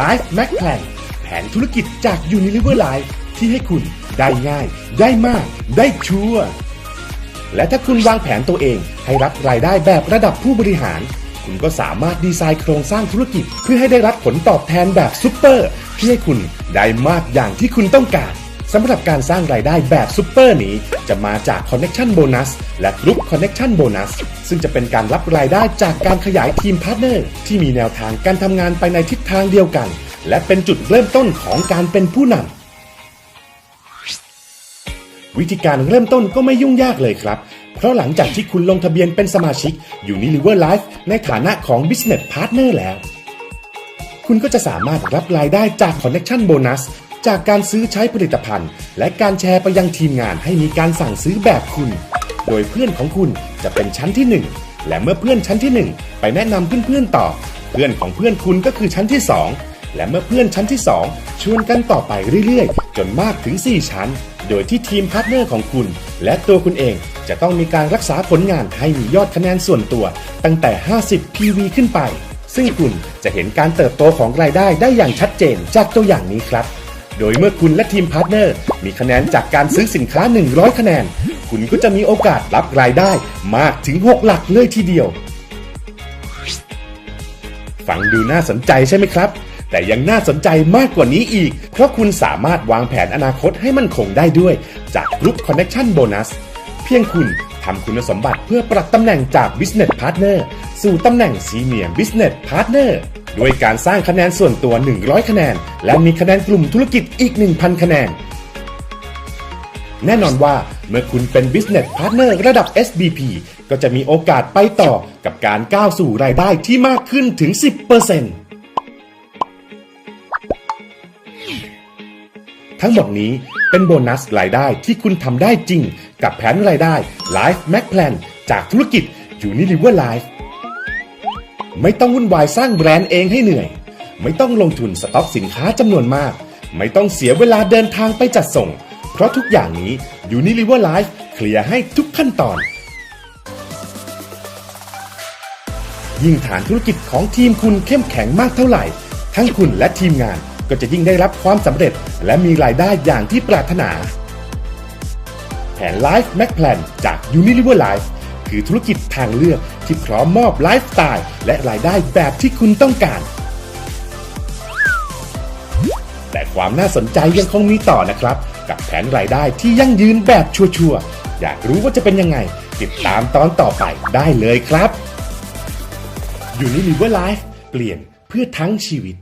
Life Mac Plan แผนธุรกิจจาก Unilever Life ที่ให้คุณได้ง่าย ได้มาก ได้ชัวร์และถ้าคุณวางแผนตัวเองให้รับรายได้แบบระดับผู้บริหาร คุณก็สามารถดีไซน์โครงสร้างธุรกิจ เพื่อให้ได้รับผลตอบแทนแบบซุปเปอร์ที่ให้คุณได้มากอย่างที่คุณต้องการ สำหรับการสร้างรายได้แบบซุปเปอร์นี้ จะมาจาก Connection Bonus และกรุ๊ป Connection Bonus ซึ่งจะเป็นการรับรายได้จากการขยายทีมพาร์ทเนอร์ ที่มีแนวทางการทำงานไปในทิศทางเดียวกัน และเป็นจุดเริ่มต้นของการเป็นผู้นำวิธีการเริ่มต้นก็ไม่ยุ่งยากเลยครับ เพราะหลังจากที่คุณลงทะเบียนเป็นสมาชิก Unilever Life ในฐานะของ Business Partner แล้ว คุณก็จะสามารถรับรายได้จาก Connection Bonus จากการซื้อใช้ผลิตภัณฑ์ และการแชร์ไปยังทีมงานให้มีการสั่งซื้อแบบคุณ โดยเพื่อนของคุณจะเป็นชั้นที่ 1 และเมื่อเพื่อนชั้นที่ 1 ไปแนะนำเพื่อนๆต่อ เพื่อนของเพื่อนคุณก็คือชั้นที่ 2 และเมื่อเพื่อนชั้นที่ 2 ชวนกันต่อไปเรื่อยๆ จนมากถึง 4 ชั้น โดยที่ทีมพาร์ทเนอร์ของคุณ และตัวคุณเองจะต้องมีการรักษาผลงานให้มียอดคะแนนส่วนตัว ตั้งแต่ 50 PV ขึ้นไป ซึ่งคุณจะเห็นการเติบโตของรายได้ได้อย่างชัดเจนจากตัวอย่างนี้ครับ โดยเมื่อคุณและทีมพาร์ทเนอร์ มีคะแนนจากการซื้อสินค้า 100 คะแนน คุณก็จะมีโอกาสรับรายได้มากถึง 6 หลักเลยทีเดียว ฟังดูน่าสนใจใช่ไหมครับ แต่ยังน่าสนใจมากกว่านี้อีก เพราะคุณสามารถวางแผนอนาคตให้มั่นคงได้ด้วย จากกรุ๊ป Connection Bonus เพียงคุณทำคุณสมบัติเพื่อปรับตำแหน่งจาก Business Partner สู่ตำแหน่ง Senior Business Partner ด้วยการสร้างคะแนนส่วนตัว 100 คะแนน และมีคะแนนกลุ่มธุรกิจอีก 1,000 คะแนน แน่นอนว่าเมื่อคุณเป็น Business Partner ระดับ SBP ก็จะมีโอกาสไปต่อกับการก้าวสู่รายได้ที่มากขึ้นถึง 10%ทั้งหมดนี้เป็นโบนัสรายได้ที่คุณทำได้จริง กับแผนรายได้ Life Mac Plan จากธุรกิจ Unilever Life ไม่ต้องวุ่นวายสร้างแบรนด์เองให้เหนื่อย ไม่ต้องลงทุนสต็อกสินค้าจำนวนมาก ไม่ต้องเสียเวลาเดินทางไปจัดส่ง เพราะทุกอย่างนี้ Unilever Life เคลียร์ให้ทุกขั้นตอน ยิ่งฐานธุรกิจของทีมคุณเข้มแข็งมากเท่าไหร่ ทั้งคุณและทีมงานก็จะยิ่งได้รับความสำเร็จ และมีรายได้อย่างที่ปรารถนา แผน Life Mac Plan จาก Unilever Life คือธุรกิจทางเลือกที่พร้อมมอบไลฟ์สไตล์และรายได้แบบที่คุณต้องการ แต่ความน่าสนใจยังคงมีต่อนะครับ กับแผนรายได้ที่ยั่งยืนแบบชัวร์ๆอยากรู้ว่าจะเป็นยังไง ติดตามตอนต่อไปได้เลยครับ Unilever Life เปลี่ยนเพื่อทั้งชีวิต